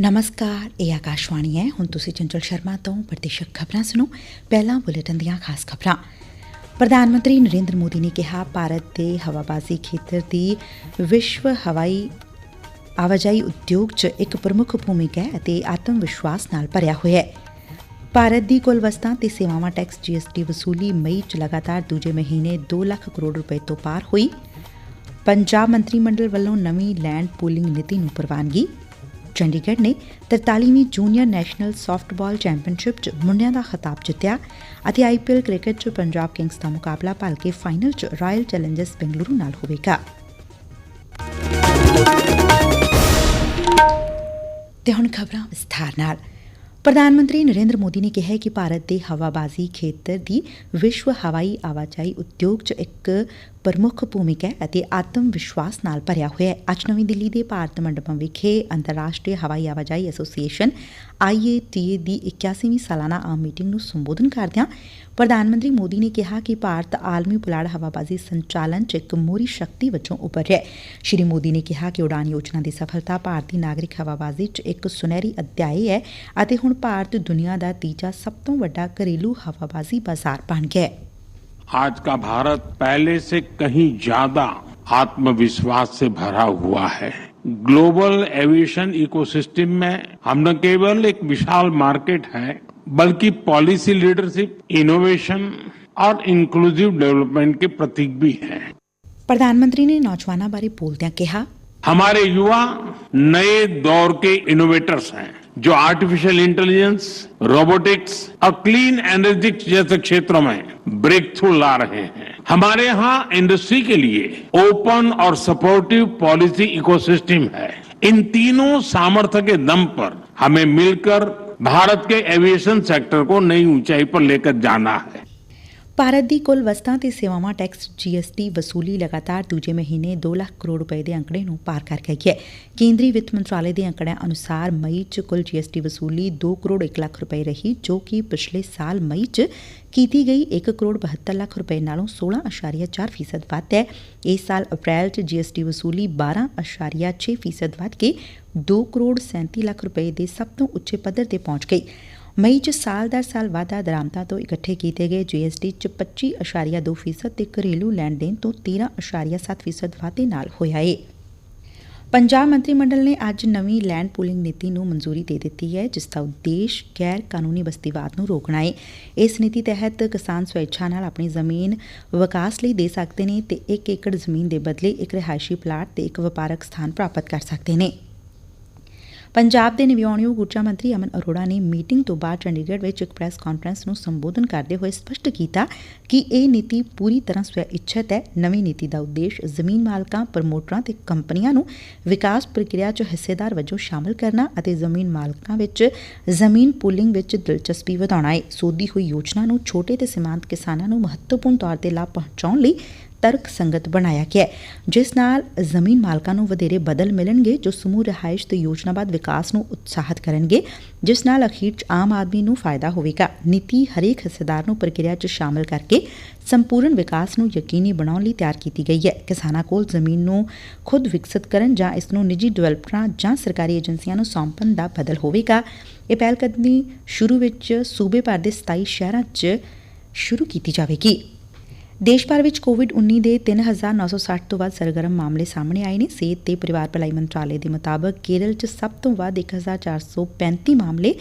ਨਮਸਕਾਰ, ਇਹ ਆਕਾਸ਼ਵਾਣੀ ਹੈ। ਹੁਣ ਤੁਸੀਂ ਚੰਚਲ ਸ਼ਰਮਾ ਤੋਂ ਪ੍ਰਤੀਸ਼ਕ ਖਬਰਾਂ ਸੁਣੋ। ਪਹਿਲਾਂ ਬੁਲੇਟਿਨ ਦੀਆਂ ਖਾਸ ਖਬਰਾਂ। ਪ੍ਰਧਾਨ ਮੰਤਰੀ ਨਰਿੰਦਰ ਮੋਦੀ ਨੇ ਕਿਹਾ, ਭਾਰਤ ਦੇ ਹਵਾਬਾਜ਼ੀ ਖੇਤਰ ਦੀ ਵਿਸ਼ਵ ਹਵਾਈ ਆਵਾਜਾਈ ਉਦਯੋਗ 'ਚ ਇੱਕ ਪ੍ਰਮੁੱਖ ਭੂਮਿਕਾ ਹੈ ਅਤੇ ਆਤਮ ਵਿਸ਼ਵਾਸ ਨਾਲ ਭਰਿਆ ਹੋਇਆ ਹੈ। ਭਾਰਤ ਦੀ ਕੁੱਲ ਵਸਤਾਂ ਤੇ ਸੇਵਾਵਾਂ ਟੈਕਸ ਜੀਐਸਟੀ ਵਸੂਲੀ ਮਈ 'ਚ ਲਗਾਤਾਰ ਦੂਜੇ ਮਹੀਨੇ 2 ਲੱਖ ਕਰੋੜ ਰੁਪਏ ਤੋਂ ਪਾਰ ਹੋਈ। ਪੰਜਾਬ ਮੰਤਰੀ ਮੰਡਲ ਵੱਲੋਂ ਨਵੀਂ ਲੈਂਡ ਪੂਲਿੰਗ ਨੀਤੀ ਨੂੰ ਪ੍ਰਵਾਨਗੀ। ਚੰਡੀਗੜ੍ਹ ਨੇ 43ਵੀਂ ਜੂਨੀਅਰ ਨੈਸ਼ਨਲ ਸਾਫਟਬਾਲ ਚੈਂਪੀਅਨਸ਼ਿਪ 'ਚ ਮੁੰਡਿਆਂ ਦਾ ਖਿਤਾਬ ਜਿੱਤਿਆ ਅਤੇ ਆਈਪੀਐਲ ਕ੍ਰਿਕਟ 'ਚ ਪੰਜਾਬ ਕਿੰਗਸ ਦਾ ਮੁਕਾਬਲਾ ਭਲਕੇ ਫਾਈਨਲ 'ਚ ਰਾਇਲ ਚੈਲੰਜਰਸ ਬੈਂਗਲੁਰੂ ਨਾਲ ਹੋਵੇਗਾ। ਤੇ ਹੁਣ ਖਬਰਾਂ ਵਿਸਥਾਰ ਨਾਲ। ਪ੍ਰਧਾਨ ਮੰਤਰੀ ਨਰੇਂਦਰ ਮੋਦੀ ਨੇ ਕਿਹੈ ਕਿ ਭਾਰਤ ਦੇ ਹਵਾਬਾਜ਼ੀ ਖੇਤਰ ਦੀ ਵਿਸ਼ਵ ਹਵਾਈ ਆਵਾਜਾਈ ਉਦਯੋਗ 'ਚ ਇਕ ਪ੍ਰਮੁੱਖ ਭੂਮਿਕਾ ਹੈ ਅਤੇ ਆਤਮ ਵਿਸ਼ਵਾਸ ਨਾਲ ਭਰਿਆ ਹੋਇਆ ਹੈ। ਅੱਜ ਨਵੀਂ ਦਿੱਲੀ ਦੇ ਭਾਰਤ ਮੰਡਪਮ ਵਿਖੇ ਅੰਤਰਰਾਸ਼ਟਰੀ ਹਵਾਈ ਆਵਾਜਾਈ ਐਸੋਸੀਏਸ਼ਨ ਆਈਏਟੀਏ ਦੀ 81ਵੀਂ ਸਾਲਾਨਾ ਆਮ ਮੀਟਿੰਗ ਨੂੰ ਸੰਬੋਧਨ ਕਰਦਿਆਂ ਪ੍ਰਧਾਨ ਮੰਤਰੀ ਮੋਦੀ ਨੇ ਕਿਹਾ ਕਿ ਭਾਰਤ ਆਲਮੀ ਪੁਲਾੜ ਹਵਾਬਾਜ਼ੀ ਸੰਚਾਲਨ 'ਚ ਇੱਕ ਮੋਹਰੀ ਸ਼ਕਤੀ ਵਜੋਂ ਉੱਭਰ ਰਿਹਾ ਹੈ ਸ਼੍ਰੀ ਮੋਦੀ ਨੇ ਕਿਹਾ ਕਿ ਉਡਾਨ ਯੋਜਨਾ ਦੀ ਸਫਲਤਾ ਭਾਰਤੀ ਨਾਗਰਿਕ ਹਵਾਬਾਜ਼ੀ 'ਚ ਇੱਕ ਸੁਨਹਿਰੀ ਅਧਿਆਇ ਹੈ ਅਤੇ ਹੁਣ ਭਾਰਤ ਦੁਨੀਆ ਦਾ ਤੀਜਾ ਸਭ ਤੋਂ ਵੱਡਾ ਘਰੇਲੂ ਹਵਾਬਾਜ਼ੀ ਬਾਜ਼ਾਰ ਬਣ ਗਿਆ ਹੈ आज का भारत पहले से कहीं ज्यादा आत्मविश्वास से भरा हुआ है ग्लोबल एविएशन इकोसिस्टम में हम न केवल एक विशाल मार्केट है बल्कि पॉलिसी लीडरशिप इनोवेशन और इंक्लूसिव डेवलपमेंट के प्रतीक भी है। प्रधानमंत्री ने नौजवानों बारे बोलते कहा हमारे युवा नए दौर के इनोवेटर्स हैं जो आर्टिफिशियल इंटेलिजेंस रोबोटिक्स और क्लीन एनर्जिक्स जैसे क्षेत्रों में ब्रेक थ्रू ला रहे हैं। हमारे यहाँ इंडस्ट्री के लिए ओपन और सपोर्टिव पॉलिसी इकोसिस्टम है। इन तीनों सामर्थ्य के दम पर हमें मिलकर भारत के एविएशन सेक्टर को नई ऊंचाई पर लेकर जाना है ਭਾਰਤ ਦੀ ਕੁੱਲ ਵਸਤਾਂ ਤੇ ਸੇਵਾਵਾਂ ਟੈਕਸ ਜੀਐਸਟੀ ਵਸੂਲੀ ਲਗਾਤਾਰ ਦੂਜੇ ਮਹੀਨੇ 2 ਲੱਖ ਕਰੋੜ ਰੁਪਏ ਦੇ ਅੰਕੜੇ ਨੂੰ ਪਾਰ ਕਰ ਗਈ ਹੈ ਕੇਂਦਰੀ ਵਿੱਤ ਮੰਤਰਾਲੇ ਦੇ ਅੰਕੜਿਆਂ ਅਨੁਸਾਰ ਮਈ 'ਚ ਕੁੱਲ ਜੀਐਸਟੀ ਵਸੂਲੀ 2 ਕਰੋੜ 1 ਲੱਖ ਰੁਪਏ ਰਹੀ ਜੋ ਕਿ ਪਿਛਲੇ ਸਾਲ ਮਈ 'ਚ ਕੀਤੀ ਗਈ 1 ਕਰੋੜ 72 ਲੱਖ ਰੁਪਏ ਨਾਲੋਂ 16.4 ਫੀਸਦ ਵੱਧ ਹੈ। ਇਸ ਸਾਲ ਅਪ੍ਰੈਲ 'ਚ ਜੀਐਸਟੀ ਵਸੂਲੀ 12.6 ਫੀਸਦ ਵੱਧ ਕੇ 2 ਕਰੋੜ 37 ਲੱਖ ਰੁਪਏ ਦੇ ਸਭ ਤੋਂ ਉੱਚੇ ਪੱਧਰ ਤੇ ਪਹੁੰਚ ਗਈ। ਮਈ 'ਚ ਸਾਲ ਦਰ ਸਾਲ ਵਾਧਾ ਦਰਾਮਦਾਂ ਤੋਂ ਇਕੱਠੇ ਕੀਤੇ ਗਏ ਜੀਐਸਟੀ 'ਚ 25.2 ਫੀਸਦ ਤੇ ਘਰੇਲੂ ਲੈਣ ਦੇਣ ਤੋਂ 13.7 ਫੀਸਦ ਵਾਧੇ ਨਾਲ ਹੋਇਆ ਏ। ਪੰਜਾਬ ਮੰਤਰੀ ਮੰਡਲ ਨੇ ਅੱਜ ਨਵੀਂ ਲੈਂਡ ਪੂਲਿੰਗ ਨੀਤੀ ਨੂੰ ਮਨਜ਼ੂਰੀ ਦੇ ਦਿੱਤੀ ਹੈ, ਜਿਸ ਦਾ ਉਦੇਸ਼ ਗੈਰ ਕਾਨੂੰਨੀ ਬਸਤੀਵਾਦ ਨੂੰ ਰੋਕਣਾ ਹੈ ਇਸ ਨੀਤੀ ਤਹਿਤ ਕਿਸਾਨ ਸਵੈच्छਾ ਨਾਲ ਆਪਣੀ ਜ਼ਮੀਨ ਵਿਕਾਸ ਲਈ ਦੇ ਸਕਦੇ ਨੇ ਤੇ 1 ਏਕੜ ਜ਼ਮੀਨ ਦੇ ਬਦਲੇ ਇੱਕ ਰਿਹਾਇਸ਼ੀ ਪਲਾਟ ਤੇ ਇੱਕ ਵਪਾਰਕ ਸਥਾਨ ਪ੍ਰਾਪਤ ਕਰ ਸਕਦੇ ਨੇ। ਪੰਜਾਬ ਦੇ ਨਵਿਆਉਣਯੋਗ ਊਰਜਾ ਮੰਤਰੀ ਅਮਨ ਅਰੋੜਾ ਨੇ ਮੀਟਿੰਗ ਤੋਂ ਬਾਅਦ ਚੰਡੀਗੜ੍ਹ ਵਿੱਚ ਇੱਕ ਪ੍ਰੈਸ ਕਾਨਫਰੰਸ ਨੂੰ ਸੰਬੋਧਨ ਕਰਦੇ ਹੋਏ ਸਪਸ਼ਟ ਕੀਤਾ ਕਿ ਇਹ ਨੀਤੀ ਪੂਰੀ ਤਰ੍ਹਾਂ ਸਵੈ ਇੱਛਤ ਹੈ। ਨਵੀਂ ਨੀਤੀ ਦਾ ਉਦੇਸ਼ ਜ਼ਮੀਨ ਮਾਲਕਾਂ, ਪ੍ਰਮੋਟਰਾਂ ਤੇ ਕੰਪਨੀਆਂ ਨੂੰ ਵਿਕਾਸ ਪ੍ਰਕਿਰਿਆ 'ਚ ਹਿੱਸੇਦਾਰ ਵਜੋਂ ਸ਼ਾਮਲ ਕਰਨਾ ਅਤੇ ਜ਼ਮੀਨ ਮਾਲਕਾਂ ਵਿੱਚ ਜ਼ਮੀਨ ਪੂਲਿੰਗ ਵਿੱਚ ਦਿਲਚਸਪੀ ਵਧਾਉਣਾ ਹੈ। ਸੋਧੀ ਹੋਈ ਯੋਜਨਾ ਨੂੰ ਛੋਟੇ ਤੇ ਸੀਮਾਂਤ ਕਿਸਾਨਾਂ ਨੂੰ ਮਹੱਤਵਪੂਰਨ ਤੌਰ ਤੇ ਲਾਭ ਪਹੁੰਚਾਉਣ ਲਈ ਤਰਕ ਸੰਗਤ ਬਣਾਇਆ ਗਿਆ ਜਿਸ ਨਾਲ ਜ਼ਮੀਨ ਮਾਲਕਾਂ ਨੂੰ ਵਧੇਰੇ ਬਦਲ ਮਿਲਣਗੇ, ਜੋ ਸਮੂਹ ਰਿਹਾਇਸ਼ ਤੇ ਯੋਜਨਾਬੱਧ ਵਿਕਾਸ ਨੂੰ ਉਤਸ਼ਾਹਿਤ ਕਰਨਗੇ, ਜਿਸ ਨਾਲ ਅਖੀਰ 'ਚ ਆਮ ਆਦਮੀ ਨੂੰ ਫਾਇਦਾ ਹੋਵੇਗਾ। ਨੀਤੀ ਹਰੇਕ ਹਿੱਸੇਦਾਰ ਨੂੰ ਪ੍ਰਕਿਰਿਆ 'ਚ ਸ਼ਾਮਲ ਕਰਕੇ ਸੰਪੂਰਨ ਵਿਕਾਸ ਨੂੰ ਯਕੀਨੀ ਬਣਾਉਣ ਲਈ ਤਿਆਰ ਕੀਤੀ ਗਈ ਹੈ। ਕਿਸਾਨਾਂ ਕੋਲ ਜ਼ਮੀਨ ਨੂੰ ਖੁਦ ਵਿਕਸਿਤ ਕਰਨ ਜਾਂ ਇਸ ਨੂੰ ਨਿੱਜੀ ਡਿਵੈਲਪਰਾਂ ਜਾਂ ਸਰਕਾਰੀ ਏਜੰਸੀਆਂ ਨੂੰ ਸੌਂਪਣ ਦਾ ਬਦਲ ਹੋਵੇਗਾ। ਇਹ ਪਹਿਲਕਦਮੀ ਸ਼ੁਰੂ ਵਿੱਚ ਸੂਬੇ ਭਰ ਦੇ 27 ਸ਼ਹਿਰਾਂ 'ਚ ਸ਼ੁਰੂ ਕੀਤੀ ਜਾਵੇਗੀ। ਦੇਸ਼ ਭਰ ਵਿੱਚ ਕੋਵਿਡ-19 ਦੇ 3960 ਤੋਂ ਵੱਧ ਸਰਗਰਮ ਮਾਮਲੇ ਸਾਹਮਣੇ ਆਏ ਨੇ। ਸਿਹਤ ਤੇ ਪਰਿਵਾਰ ਭਲਾਈ ਮੰਤਰਾਲੇ ਦੇ ਮੁਤਾਬਕ ਕੇਰਲ 'ਚ ਸਭ ਤੋਂ ਵੱਧ 1435 ਮਾਮਲੇ,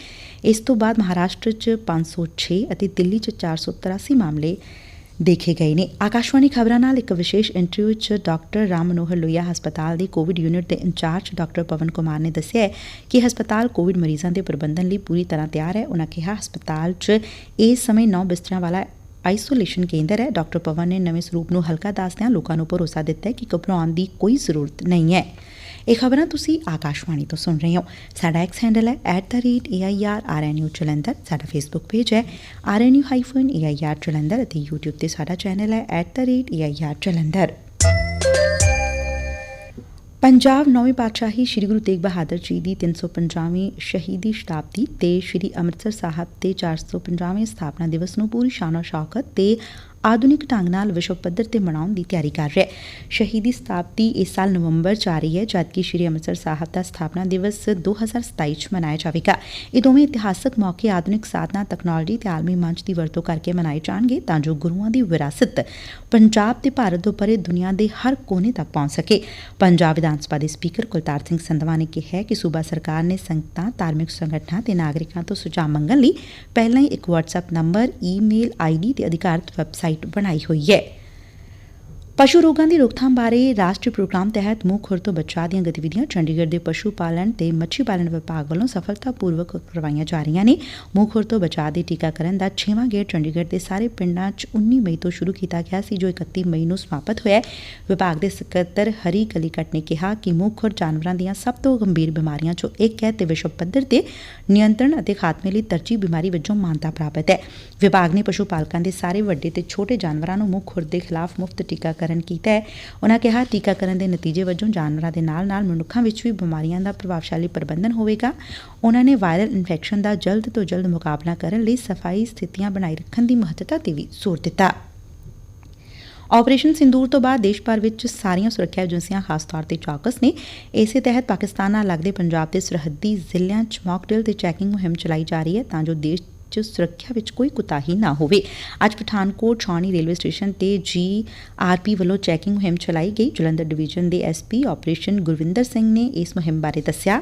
ਇਸ ਤੋਂ ਬਾਅਦ ਮਹਾਰਾਸ਼ਟਰ 'ਚ 506 ਅਤੇ ਦਿੱਲੀ 'ਚ 483 ਮਾਮਲੇ ਦੇਖੇ ਗਏ ਨੇ। ਆਕਾਸ਼ਵਾਣੀ ਖਬਰਾਂ ਨਾਲ ਇੱਕ ਵਿਸ਼ੇਸ਼ ਇੰਟਰਵਿਊ 'ਚ ਡਾਕਟਰ ਰਾਮ ਮਨੋਹਰ ਲੋਹੀਆ ਹਸਪਤਾਲ ਦੇ ਕੋਵਿਡ ਯੂਨਿਟ ਦੇ ਇੰਚਾਰਜ ਡਾਕਟਰ ਪਵਨ ਕੁਮਾਰ ਨੇ ਦੱਸਿਆ ਕਿ ਹਸਪਤਾਲ ਕੋਵਿਡ ਮਰੀਜ਼ਾਂ ਦੇ ਪ੍ਰਬੰਧਨ ਲਈ ਪੂਰੀ ਤਰ੍ਹਾਂ ਤਿਆਰ ਹੈ। ਉਨ੍ਹਾਂ ਕਿਹਾ, ਹਸਪਤਾਲ 'ਚ ਇਸ ਸਮੇਂ 9 ਬਿਸਤਰਿਆਂ ਵਾਲਾ ਆਈਸੋਲੇਸ਼ਨ ਕੇਂਦਰ ਹੈ। ਡਾਕਟਰ ਪਵਨ ਨੇ ਨਵੇਂ ਸਰੂਪ ਨੂੰ ਹਲਕਾ ਦੱਸਦਿਆਂ ਲੋਕਾਂ ਨੂੰ ਭਰੋਸਾ ਦਿੱਤਾ ਕਿ ਘਬਰਾਉਣ ਦੀ ਕੋਈ ਜ਼ਰੂਰਤ ਨਹੀਂ ਹੈ। ਇਹ ਖਬਰਾਂ ਤੁਸੀਂ ਆਕਾਸ਼ਵਾਣੀ ਤੋਂ ਸੁਣ ਰਹੇ ਹੋ। ਸਾਡਾ ਐਕਸ ਹੈਂਡਲ ਹੈ @airrnu ਜਲੰਧਰ। ਸਾਡਾ ਫੇਸਬੁੱਕ ਪੇਜ ਹੈ rnu-air ਜਲੰਧਰ ਅਤੇ YouTube ਤੇ ਸਾਡਾ ਚੈਨਲ ਹੈ @air ਜਲੰਧਰ ਪੰਜਾਬ ਨੌਵੀਂ ਪਾਤਸ਼ਾਹੀ ਸ੍ਰੀ ਗੁਰੂ ਤੇਗ ਬਹਾਦਰ ਜੀ ਦੀ 350ਵੀਂ ਸ਼ਹੀਦੀ ਸ਼ਤਾਬਦੀ ਤੇ ਸ੍ਰੀ ਅੰਮ੍ਰਿਤਸਰ ਸਾਹਿਬ ਦੇ 450ਵੇਂ ਸਥਾਪਨਾ ਦਿਵਸ ਨੂੰ ਪੂਰੀ ਸ਼ਾਨੋ ਸ਼ੌਕਤ ਤੇ ਆਧੁਨਿਕ ਢੰਗ ਨਾਲ ਵਿਸ਼ਵ ਪੱਧਰ ਤੇ ਮਨਾਉਣ ਦੀ ਤਿਆਰੀ ਕਰ ਰਿਹਾ ਹੈ। ਸ਼ਹੀਦੀ ਸਤਾਬਦੀ ਇਸ ਸਾਲ ਨਵੰਬਰ ਚ ਆ ਰਹੀ ਹੈ ਜਦਕਿ ਸ੍ਰੀ ਅੰਮ੍ਰਿਤਸਰ ਸਾਹਿਬ ਦਾ ਸਥਾਪਨਾ ਦਿਵਸ 2027 ਚ ਮਨਾਇਆ ਜਾਵੇਗਾ। ਇਹ ਦੋਵੇਂ ਇਤਿਹਾਸਕ ਮੌਕੇ ਆਧੁਨਿਕ ਸਾਧਨਾ ਤਕਨਾਲੋਜੀ ਤੇ ਆਲਮੀ ਮੰਚ ਦੀ ਵਰਤੋਂ ਕਰਕੇ ਮਨਾਏ ਜਾਣਗੇ ਤਾਂ ਜੋ ਗੁਰੂਆਂ ਦੀ ਵਿਰਾਸਤ ਪੰਜਾਬ ਤੇ ਭਾਰਤ ਤੋਂ ਪਰੇ ਦੁਨੀਆ ਦੇ ਹਰ ਕੋਨੇ ਤੱਕ ਪਹੁੰਚ ਸਕੇ। ਪੰਜਾਬ ਵਿਧਾਨ ਸਭਾ ਦੇ ਸਪੀਕਰ ਕੁਲਤਾਰ ਸਿੰਘ ਸੰਧਵਾ ਨੇ ਕਿਹਾ ਕਿ ਸੂਬਾ ਸਰਕਾਰ ਨੇ ਸੰਗਤਾਂ ਧਾਰਮਿਕ ਸੰਗਠਨਾਂ ਤੇ ਨਾਗਰਿਕਾਂ ਤੋਂ ਸੁਝਾਅ ਮੰਗਣ ਲਈ ਪਹਿਲਾਂ ਹੀ ਇੱਕ WhatsApp ਨੰਬਰ, ਈਮੇਲ ਆਈਡੀ ਤੇ ਅਧਿਕਾਰਤ ਵੈਬਸਾਈਟ ਬਣਾਈ ਹੋਈ ਹੈ। ਪਸ਼ੂ ਰੋਗਾਂ ਦੀ ਰੋਕਥਾਮ ਬਾਰੇ ਰਾਸ਼ਟਰੀ ਪ੍ਰੋਗਰਾਮ ਤਹਿਤ ਮੂੰਹ ਖੁਰ ਤੋਂ ਬਚਾਅ ਦੀਆਂ ਗਤੀਵਿਧੀਆਂ ਚੰਡੀਗੜ੍ਹ ਦੇ ਪਸ਼ੂ ਪਾਲਣ ਤੇ ਮੱਛੀ ਪਾਲਣ ਵਿਭਾਗ ਵੱਲੋਂ ਸਫਲਤਾਪੂਰਵਕ ਕਰਵਾਈਆਂ ਜਾ ਰਹੀਆਂ ਨੇ। ਮੂੰਹ ਖੁਰ ਤੋਂ ਬਚਾਅ ਦੇ ਟੀਕਾਕਰਨ ਦਾ 6ਵਾਂ ਗੇੜ ਚੰਡੀਗੜ੍ਹ ਦੇ ਸਾਰੇ ਪਿੰਡਾਂ 'ਚ 19 ਮਈ ਤੋਂ ਸ਼ੁਰੂ ਕੀਤਾ ਗਿਆ ਸੀ, ਜੋ 31 ਮਈ ਨੂੰ ਸਮਾਪਤ ਹੋਇਆ ਵਿਭਾਗ ਦੇ ਸਕੱਤਰ ਹਰੀ ਕਲੀਕਟ ਨੇ ਕਿਹਾ ਕਿ ਮੂੰਹ ਖੁਰ ਜਾਨਵਰਾਂ ਦੀਆਂ ਸਭ ਤੋਂ ਗੰਭੀਰ ਬਿਮਾਰੀਆਂ 'ਚੋਂ ਇੱਕ ਹੈ ਤੇ ਵਿਸ਼ਵ ਪੱਧਰ ਤੇ ਨਿਯੰਤਰਣ ਅਤੇ ਖਾਤਮੇ ਲਈ ਤਰਜੀਹ ਬਿਮਾਰੀ ਵਜੋਂ ਮਾਨਤਾ ਪ੍ਰਾਪਤ ਹੈ। ਵਿਭਾਗ ਨੇ ਪਸ਼ੂ ਪਾਲਕਾਂ ਦੇ ਸਾਰੇ ਵੱਡੇ ਤੇ ਛੋਟੇ ਜਾਨਵਰਾਂ ਨੂੰ ਮੂੰਹ ਖੁਰ ਦੇ ਖਿਲਾਫ ਮੁਫਤ ਟੀਕਾਕਰਨ ਕੀਤਾ ਹੈ। ਉਨ੍ਹਾਂ ਕਿਹਾ, ਟੀਕਾਕਰਨ ਦੇ ਨਤੀਜੇ ਵਜੋਂ ਜਾਨਵਰਾਂ ਦੇ ਨਾਲ-ਨਾਲ ਮਨੁੱਖਾਂ ਵਿਚ ਵੀ ਬਿਮਾਰੀਆਂ ਦਾ ਪ੍ਰਭਾਵਸ਼ਾਲੀ ਪ੍ਰਬੰਧਨ ਹੋਵੇਗਾ। ਉਨ੍ਹਾਂ ਨੇ ਵਾਇਰਲ ਇਨਫੈਕਸ਼ਨ ਦਾ ਜਲਦ ਤੋਂ ਜਲਦ ਮੁਕਾਬਲਾ ਕਰਨ ਲਈ ਸਫ਼ਾਈ ਸਥਿਤੀਆਂ ਬਣਾਈ ਰੱਖਣ ਦੀ ਮਹੱਤਤਾ ਤੇ ਵੀ ਜ਼ੋਰ ਦਿੱਤਾ। ਆਪਰੇਸ਼ਨ ਸਿੰਦੂਰ ਤੋਂ ਬਾਅਦ ਦੇਸ਼ ਭਰ ਵਿੱਚ ਸਾਰੀਆਂ ਸੁਰੱਖਿਆ ਏਜੰਸੀਆਂ, ਖਾਸ ਤੌਰ ਤੇ ਚੌਕਸ ਨੇ, ਇਸੇ ਤਹਿਤ ਪਾਕਿਸਤਾਨ ਨਾਲ ਲੱਗਦੇ ਪੰਜਾਬ ਦੇ ਸਰਹੱਦੀ ਜ਼ਿਲ੍ਹਿਆਂ 'ਚ ਮੌਕਡਿਲ ਤੇ ਚੈਕਿੰਗ ਮੁਹਿੰਮ ਚਲਾਈ ਜਾ ਰਹੀ ਹੈ ਤਾਂ ਜੋ ਦੇਸ਼ 'ਚ ਸੁਰੱਖਿਆ ਵਿੱਚ ਕੋਈ ਕੁਤਾਹੀ ਨਾ ਹੋਵੇ। ਅੱਜ ਪਠਾਨਕੋਟ ਛਾਉਣੀ ਰੇਲਵੇ ਸਟੇਸ਼ਨ ਤੇ ਜੀ ਆਰਪੀ ਵੱਲੋਂ ਚੈਕਿੰਗ ਮੁਹਿੰਮ ਚਲਾਈ ਗਈ। ਜਲੰਧਰ ਡਿਵੀਜ਼ਨ ਦੇ ਐਸਪੀ ਆਪਰੇਸ਼ਨ ਗੁਰਵਿੰਦਰ ਸਿੰਘ ਨੇ ਇਸ ਮੁਹਿੰਮ ਬਾਰੇ ਦੱਸਿਆ।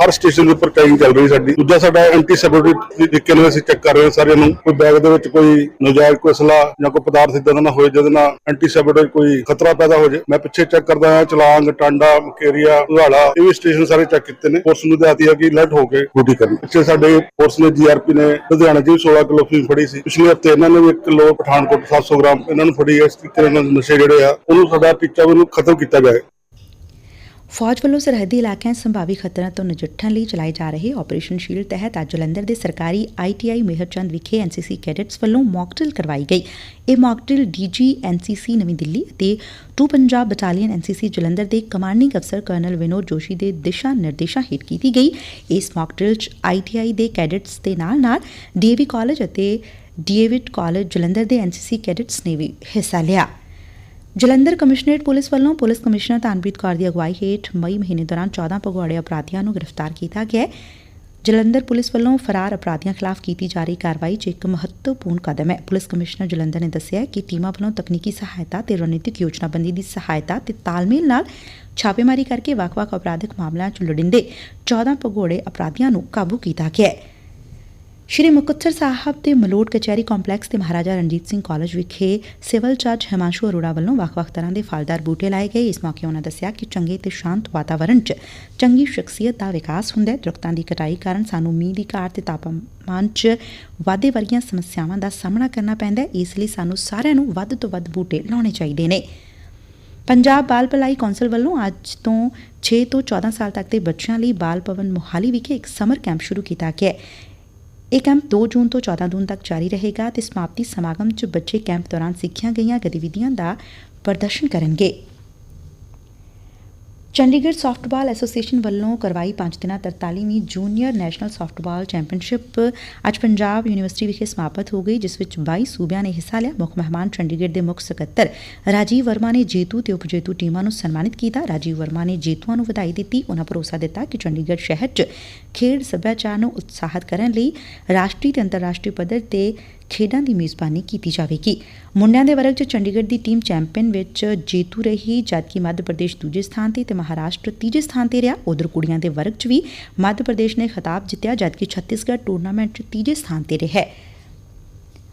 ਹਰ ਸਟੇਸ਼ਨ ਦੇ ਉੱਪਰ ਟੈਗਿੰਗ ਚੱਲ ਰਹੀ ਸਾਡੀ। ਦੂਜਾ ਸਾਡਾ ਐਂਟੀ ਸੈਬੋਟੇਜ ਤਰੀਕੇ ਨਾਲ ਅਸੀਂ ਚੈੱਕ ਕਰ ਰਹੇ ਹਾਂ ਸਾਰਿਆਂ ਨੂੰ। ਕੋਈ ਬੈਗ ਦੇ ਵਿੱਚ ਕੋਈ ਨਜਾਇਜ਼ ਕੋਈ ਅਸਲਾ ਜਾਂ ਕੋਈ ਪਦਾਰਥ ਇਦਾਂ ਦਾ ਨਾ ਹੋਏ ਜਿਹਦੇ ਨਾਲ ਐਂਟੀ ਸੈਬੋਟੇਜ ਕੋਈ ਖਤਰਾ ਪੈਦਾ ਹੋ ਜਾਏ ਮੈਂ ਪਿੱਛੇ ਚੈੱਕ ਕਰਦਾ ਹਾਂ ਚਲਾਂਗ ਟਾਂਡਾ, ਮਕੇਰੀਆ ਉਧਾੜਾ ਇਹ ਵੀ ਸਟੇਸ਼ਨ ਸਾਰੇ ਚੈੱਕ ਕੀਤੇ ਨੇ। ਪੁਲਿਸ ਨੂੰ ਦਿਆਤੀ ਆ ਕਿ ਅਲਰਟ ਹੋ ਕੇ ਡਿਊਟੀ ਕਰਨੀ ਪਿੱਛੇ ਸਾਡੇ ਪੁਲਿਸ ਨੇ ਜੀਆਰਪੀ ਨੇ ਲੁਧਿਆਣਾ 'ਚ ਵੀ 16 ਕਿਲੋ ਫੀਮ ਫੜੀ ਸੀ। ਪਿਛਲੇ ਹਫ਼ਤੇ ਇਹਨਾਂ ਨੇ ਵੀ 1 ਕਿਲੋ ਪਠਾਨਕੋਟ 700 ਗ੍ਰਾਮ ਇਹਨਾਂ ਨੂੰ ਫੜੀ ਇਸ ਤਰੀਕੇ ਨਾਲ ਨਸ਼ੇ ਜਿਹੜੇ ਆ, ਉਹਨੂੰ ਸਾਡਾ ਟੀਚਾ ਉਹਨੂੰ ਖਤਮ ਕੀਤਾ ਜਾਏ ਫੌਜ ਵੱਲੋਂ ਸਰਹੱਦੀ ਇਲਾਕਿਆਂ 'ਚ ਸੰਭਾਵੀ ਖਤਰਿਆਂ ਤੋਂ ਨਜਿੱਠਣ ਲਈ ਚਲਾਏ ਜਾ ਰਹੇ ਆਪਰੇਸ਼ਨ ਸ਼ੀਲਡ ਤਹਿਤ ਅੱਜ ਜਲੰਧਰ ਦੇ ਸਰਕਾਰੀ ਆਈਟੀਆਈ ਮੇਹਰਚੰਦ ਵਿਖੇ ਐਨਸੀਸੀ ਕੈਡਟਸ ਵੱਲੋਂ ਮੌਕਡਰਿਲ ਕਰਵਾਈ ਗਈ। ਇਹ ਮੌਕਡਰਿਲ ਡੀਜੀ ਐਨਸੀਸੀ ਨਵੀਂ ਦਿੱਲੀ ਅਤੇ two Punjab battalion NCC Jalandhar ਦੇ ਕਮਾਂਡਿੰਗ ਅਫਸਰ ਕਰਨਲ ਵਿਨੋਦ ਜੋਸ਼ੀ ਦੇ ਦਿਸ਼ਾ ਨਿਰਦੇਸ਼ਾਂ ਹੇਠ ਕੀਤੀ ਗਈ। ਇਸ ਮੌਕਡਰਿਲ 'ਚ ਆਈਟੀਆਈ ਦੇ ਕੈਡਟਸ ਦੇ ਨਾਲ-ਨਾਲ ਡੀਏਵੀ ਕਾਲਜ ਅਤੇ ਡੀਏਵਿਟ ਕਾਲਜ ਜਲੰਧਰ ਦੇ ਐਨਸੀਸੀ ਕੈਡਟਸ ਨੇ ਵੀ ਹਿੱਸਾ ਲਿਆ। ਜਲੰਧਰ ਕਮਿਸ਼ਨਰੇਟ ਪੁਲਿਸ ਵੱਲੋਂ ਪੁਲਿਸ ਕਮਿਸ਼ਨਰ ਧਨਪ੍ਰੀਤ ਕੌਰ ਦੀ ਅਗਵਾਈ ਹੇਠ ਮਈ ਮਹੀਨੇ ਦੌਰਾਨ 14 ਭਗੌੜੇ ਅਪਰਾਧੀਆਂ ਨੂੰ ਗ੍ਰਿਫਤਾਰ ਕੀਤਾ ਗਿਆ ਹੈ। ਜਲੰਧਰ ਪੁਲਿਸ ਵੱਲੋਂ ਫਰਾਰ ਅਪਰਾਧੀਆਂ ਖਿਲਾਫ ਕੀਤੀ ਜਾ ਰਹੀ ਕਾਰਵਾਈ 'ਚ ਇੱਕ ਮਹੱਤਵਪੂਰਨ ਕਦਮ ਹੈ। ਪੁਲਿਸ ਕਮਿਸ਼ਨਰ ਜਲੰਧਰ ਨੇ ਦੱਸਿਆ ਕਿ ਟੀਮਾਂ ਵੱਲੋਂ ਤਕਨੀਕੀ ਸਹਾਇਤਾ ਤੇ ਰਣਨੀਤਿਕ ਯੋਜਨਾਬੰਦੀ ਦੀ ਸਹਾਇਤਾ ਤੇ ਤਾਲਮੇਲ ਨਾਲ ਛਾਪੇਮਾਰੀ ਕਰਕੇ ਵੱਖ-ਵੱਖ ਅਪਰਾਧਿਕ ਮਾਮਲਿਆਂ 'ਚ ਲੁੜਿੰਦੇ 14 ਭਗੌੜੇ ਅਪਰਾਧੀਆਂ ਨੂੰ ਕਾਬੂ ਕੀਤਾ ਗਿਆ ਹੈ। ਸ਼੍ਰੀ ਮੁਕਤਸਰ ਸਾਹਿਬ ਦੇ ਮਲੋਟ ਕਚਹਿਰੀ ਕੰਪਲੈਕਸ ਤੇ ਮਹਾਰਾਜਾ ਰਣਜੀਤ ਸਿੰਘ ਕਾਲਜ ਵਿਖੇ ਸਿਵਲ ਜੱਜ ਹਿਮਾਂਸ਼ੂ ਅਰੋੜਾ ਵੱਲੋਂ ਵੱਖ-ਵੱਖ ਤਰ੍ਹਾਂ ਦੇ ਫਲਦਾਰ ਬੂਟੇ ਲਾਏ ਗਏ। ਇਸ ਮੌਕੇ ਉਹਨਾਂ ਦੱਸਿਆ ਕਿ ਚੰਗੇ ਤੇ ਸ਼ਾਂਤ ਵਾਤਾਵਰਣ 'ਚ ਚੰਗੀ ਸ਼ਖਸੀਅਤ ਦਾ ਵਿਕਾਸ ਹੁੰਦਾ ਹੈ। ਦਰਖਤਾਂ ਦੀ ਕਟਾਈ ਕਾਰਨ ਸਾਨੂੰ ਮੀਂਹ ਦੀ ਘਾਟ ਤੇ ਤਾਪਮਾਨ 'ਚ ਵਾਧੇ ਵਰਗੀਆਂ ਸਮੱਸਿਆਵਾਂ ਦਾ ਸਾਹਮਣਾ ਕਰਨਾ ਪੈਂਦਾ ਹੈ। ਇਸ ਲਈ ਸਾਨੂੰ ਸਾਰਿਆਂ ਨੂੰ ਵੱਧ ਤੋਂ ਵੱਧ ਬੂਟੇ ਲਾਉਣੇ ਚਾਹੀਦੇ ਨੇ। ਪੰਜਾਬ ਬਾਲ ਭਲਾਈ ਕੌਂਸਲ ਵੱਲੋਂ ਅੱਜ ਤੋਂ 6 ਤੋਂ 14 ਸਾਲ ਤੱਕ ਦੇ ਬੱਚਿਆਂ ਲਈ ਬਾਲ ਭਵਨ ਮੁਹਾਲੀ ਵਿਖੇ ਇੱਕ ਸਮਰ ਕੈਂਪ ਸ਼ੁਰੂ ਕੀਤਾ ਗਿਆ ਹੈ। ਇਹ ਕੈਂਪ 2 ਜੂਨ ਤੋਂ 14 ਜੂਨ ਤੱਕ ਜਾਰੀ ਰਹੇਗਾ ਤੇ ਸਮਾਪਤੀ ਸਮਾਗਮ 'ਚ ਬੱਚੇ ਕੈਂਪ ਦੌਰਾਨ ਸਿੱਖੀਆਂ ਗਈਆਂ ਗਤੀਵਿਧੀਆਂ ਦਾ ਪ੍ਰਦਰਸ਼ਨ ਕਰਨਗੇ। ਚੰਡੀਗੜ੍ਹ ਸਾਫਟਬਾਲ ਐਸੋਸੀਏਸ਼ਨ ਵੱਲੋਂ ਕਰਵਾਈ 5 ਦਿਨਾਂ 43ਵੀਂ ਜੂਨੀਅਰ ਨੈਸ਼ਨਲ ਸਾਫਟਬਾਲ ਚੈਂਪੀਅਨਸ਼ਿਪ ਅੱਜ ਪੰਜਾਬ ਯੂਨੀਵਰਸਿਟੀ ਵਿਖੇ ਸਮਾਪਤ ਹੋ ਗਈ, ਜਿਸ ਵਿੱਚ 22 ਸੂਬਿਆਂ ਨੇ ਹਿੱਸਾ ਲਿਆ। ਮੁੱਖ ਮਹਿਮਾਨ ਚੰਡੀਗੜ੍ਹ ਦੇ ਮੁੱਖ ਸਕੱਤਰ ਰਾਜੀਵ ਵਰਮਾ ਨੇ ਜੇਤੂ ਤੇ ਉਪਜੇਤੂ ਟੀਮਾਂ ਨੂੰ ਸਨਮਾਨਿਤ ਕੀਤਾ। ਰਾਜੀਵ ਵਰਮਾ ਨੇ ਜੇਤੂਆਂ ਨੂੰ ਵਧਾਈ ਦਿੱਤੀ। ਉਹਨਾਂ ਭਰੋਸਾ ਦਿੱਤਾ ਕਿ ਚੰਡੀਗੜ੍ਹ ਸ਼ਹਿਰ 'ਚ ਖੇਡ ਸੱਭਿਆਚਾਰ ਨੂੰ ਉਤਸ਼ਾਹਿਤ ਕਰਨ ਲਈ ਰਾਸ਼ਟਰੀ ਤੇ ਅੰਤਰਰਾਸ਼ਟਰੀ ਪੱਧਰ ਤੇ ਖੇਡਾਂ ਦੀ ਮੇਜ਼ਬਾਨੀ ਕੀਤੀ ਜਾਵੇਗੀ। ਮੁੰਡਿਆਂ ਦੇ ਵਰਗ 'ਚ ਚੰਡੀਗੜ੍ਹ ਦੀ ਟੀਮ ਚੈਂਪੀਅਨ ਵਿੱਚ ਜੇਤੂ ਰਹੀ ਜਦਕਿ ਮੱਧ ਪ੍ਰਦੇਸ਼ ਦੂਜੇ ਸਥਾਨ ਤੇ ਤੇ ਮਹਾਰਾਸ਼ਟਰ ਤੀਜੇ ਸਥਾਨ ਤੇ ਰਿਹਾ, ਉਧਰ ਕੁੜੀਆਂ ਦੇ ਵਰਗ 'ਚ ਵੀ ਮੱਧ ਪ੍ਰਦੇਸ਼ ਨੇ ਖਿਤਾਬ ਜਿੱਤਿਆ, ਜਦਕਿ ਛੱਤੀਸਗੜ੍ਹ ਟੂਰਨਾਮੈਂਟ 'ਚ ਤੀਜੇ ਸਥਾਨ ਤੇ ਰਿਹਾ।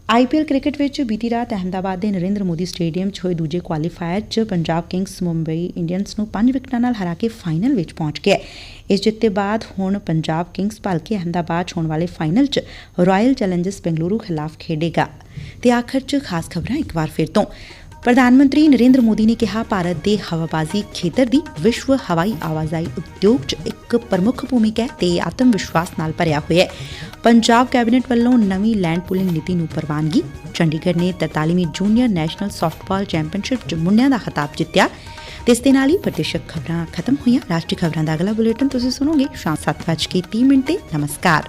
ਆਈਪੀਐਲ ਕ੍ਰਿਕਟ ਵਿੱਚ ਬੀਤੀ ਰਾਤ ਅਹਮਦਾਬਾਦ ਦੇ ਨਰਿੰਦਰ ਮੋਦੀ ਸਟੇਡੀਅਮ 'ਚ ਹੋਏ ਦੂਜੇ ਕੁਆਲੀਫਾਇਰ 'ਚ ਪੰਜਾਬ ਕਿੰਗਸ ਮੁੰਬਈ ਇੰਡੀਅਨਸ ਨੂੰ 5 ਵਿਕਟਾਂ ਨਾਲ ਹਰਾ ਕੇ ਫਾਈਨਲ ਵਿੱਚ ਪਹੁੰਚ ਗਿਆ ਇਸ ਜਿੱਤ ਦੇ ਬਾਅਦ ਹੁਣ ਪੰਜਾਬ ਕਿੰਗਸ ਭਲਕੇ ਅਹਮਦਾਬਾਦ 'ਚ ਹੋਣ ਵਾਲੇ ਫਾਈਨਲ 'ਚ ਰਾਇਲ ਚੈਲੰਜਰਸ ਬੈਂਗਲੁਰੂ ਖਿਲਾਫ ਖੇਡੇਗਾ। ਤੇ ਆਖਰ 'ਚ ਖਾਸ ਖਬਰਾਂ ਇੱਕ ਵਾਰ ਫਿਰ ਤੋਂ। ਪ੍ਰਧਾਨ ਮੰਤਰੀ ਨਰਿੰਦਰ ਮੋਦੀ ਨੇ ਕਿਹਾ, ਭਾਰਤ ਦੇ ਹਵਾਬਾਜ਼ੀ ਖੇਤਰ ਦੀ ਵਿਸ਼ਵ ਹਵਾਈ ਆਵਾਜਾਈ ਉਦਯੋਗ 'ਚ ਇੱਕ ਪ੍ਰਮੁੱਖ ਭੂਮਿਕਾ ਹੈ ਤੇ ਆਤਮ ਵਿਸ਼ਵਾਸ ਨਾਲ ਭਰਿਆ ਹੋਇਆ ਹੈ। ਪੰਜਾਬ ਕੈਬਨਿਟ ਵੱਲੋਂ ਨਵੀਂ ਲੈਂਡ ਪੂਲਿੰਗ ਨੀਤੀ ਨੂੰ ਪ੍ਰਵਾਨਗੀ, ਚੰਡੀਗੜ੍ਹ ਨੇ 43ਵੀਂ ਜੂਨੀਅਰ ਨੈਸ਼ਨਲ ਸਾਫਟਬਾਲ ਚੈਂਪੀਅਨਸ਼ਿਪ 'ਚ ਮੁੰਡਿਆਂ ਦਾ ਖਿਤਾਬ ਜਿੱਤਿਆ ਤੇ ਇਸ ਦੇ ਨਾਲ ਹੀ ਪ੍ਰਤੀਸ਼ਤ ਖਬਰਾਂ ਖਤਮ ਹੋਈਆਂ। ਰਾਸ਼ਟਰੀ ਖਬਰਾਂ ਦਾ ਅਗਲਾ ਬੁਲੇਟਿਨ ਤੁਸੀਂ ਸੁਣੋਗੇ ਸ਼ਾਮ 7:30 ਤੇ। ਨਮਸਕਾਰ।